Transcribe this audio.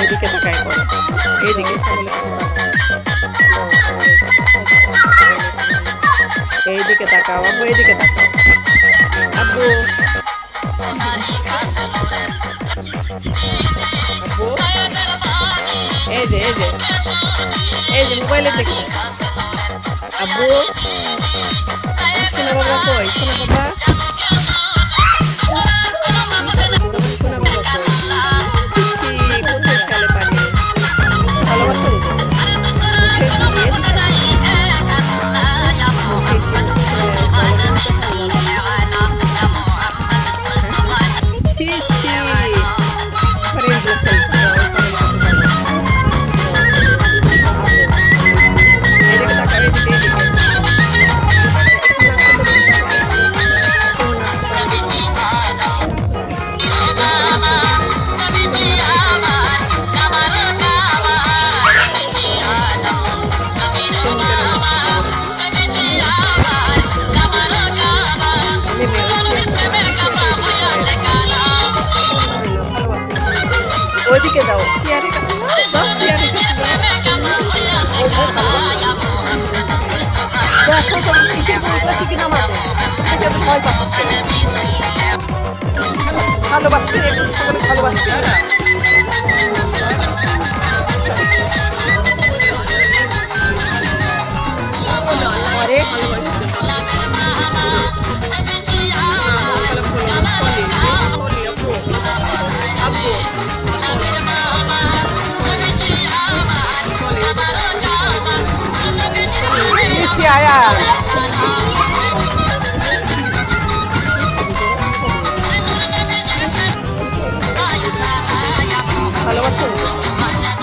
এইদিকে তাকাই করো এইদিকে এইদিকে তাকাও আব্বু এইদিকে তাকাও আব্বু এই যে মোবাইলে দেখো আব্বু সোনা বাবা কই সোনা বাবা ওইদিকে যাও। চেয়ারের কাছে যাও চেয়ারের কাছে